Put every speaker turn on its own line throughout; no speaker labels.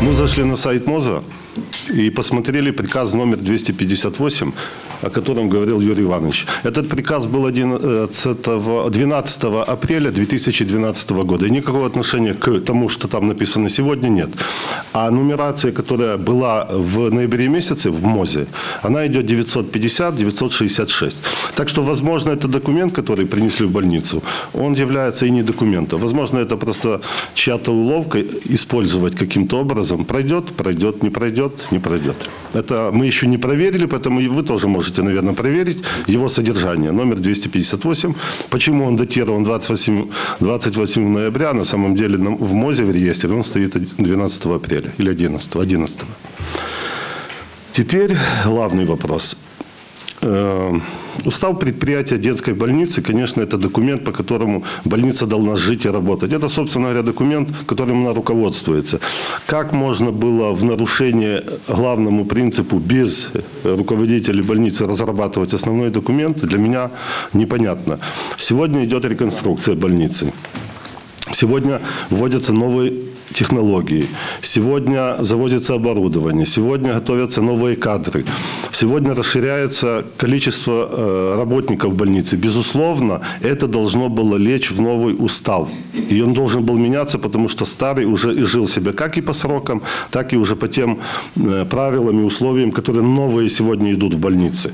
Мы зашли на сайт МОЗа и посмотрели приказ номер 258, о котором говорил Юрий Иванович. Этот приказ был 11, 12 апреля 2012 года. И никакого отношения к тому, что там написано сегодня, нет. А нумерация, которая была в ноябре месяце в МОЗе, она идет 950-966. Так что, возможно, это документ, который принесли в больницу, он является и не документом. Возможно, это просто чья-то уловка использовать каким-то образом. Пройдет, пройдет, не пройдет, не пройдет. Это мы еще не проверили, поэтому вы тоже можете, наверное, проверить его содержание. Номер 258. Почему он датирован 28, 28 ноября, на самом деле в МОЗе, в реестре, он стоит 12 апреля или 11, 11. Теперь главный вопрос. Э, Устав предприятия детской больницы, конечно, это документ, по которому больница должна жить и работать. Это, собственно говоря, документ, которым она руководствуется. Как можно было в нарушение главному принципу без руководителей больницы разрабатывать основной документ, для меня непонятно. Сегодня идет реконструкция больницы. Сегодня вводятся новые технологии. Сегодня завозится оборудование. Сегодня готовятся новые кадры. Сегодня расширяется количество э, работников больницы. Безусловно, это должно было лечь в новый устав. И он должен был меняться, потому что старый уже и жил себя как и по срокам, так и уже по тем э, правилам и условиям, которые новые сегодня идут в больнице.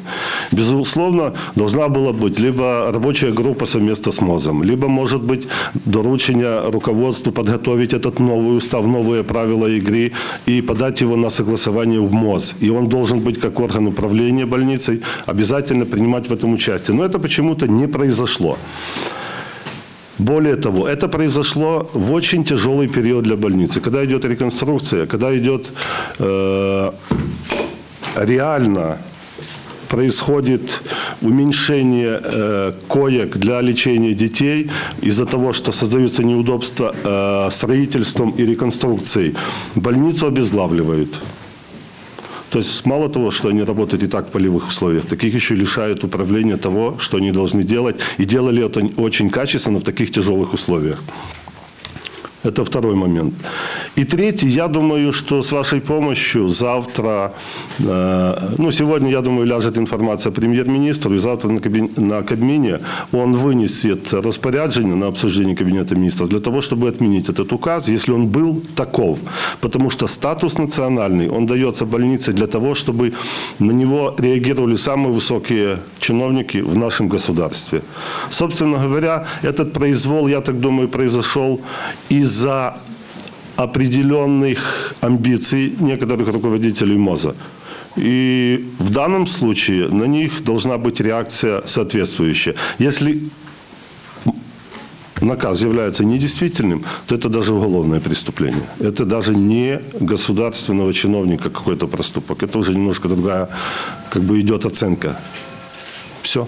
Безусловно, должна была быть либо рабочая группа совместно с МОЗом, либо, может быть, доручение руководству подготовить этот новый устав, новые правила игры и подать его на согласование в МОЗ. И он должен быть как орган управления больницей, обязательно принимать в этом участие. Но это почему-то не произошло. Более того, это произошло в очень тяжелый период для больницы. Когда идет реконструкция, когда идет э, реально происходит уменьшение э, коек для лечения детей из-за того, что создаются неудобства э, строительством и реконструкцией. Больницу обезглавливают. То есть мало того, что они работают и так в полевых условиях, таких еще лишают управления того, что они должны делать. И делали это очень качественно в таких тяжелых условиях. Это второй момент. И третий, я думаю, что с вашей помощью завтра, э, ну, сегодня, я думаю, ляжет информация премьер-министру, и завтра на, кабин, на Кабмине он вынесет распоряджение на обсуждение Кабинета министров для того, чтобы отменить этот указ, если он был таков. Потому что статус национальный, он дается больнице для того, чтобы на него реагировали самые высокие чиновники в нашем государстве. Собственно говоря, этот произвол, я так думаю, произошел из-за определенных амбиций некоторых руководителей МОЗа. И в данном случае на них должна быть реакция соответствующая. Если наказ является недействительным, то это даже уголовное преступление. Это даже не государственного чиновника какой-то проступок. Это уже немножко другая, как бы идет оценка. Все.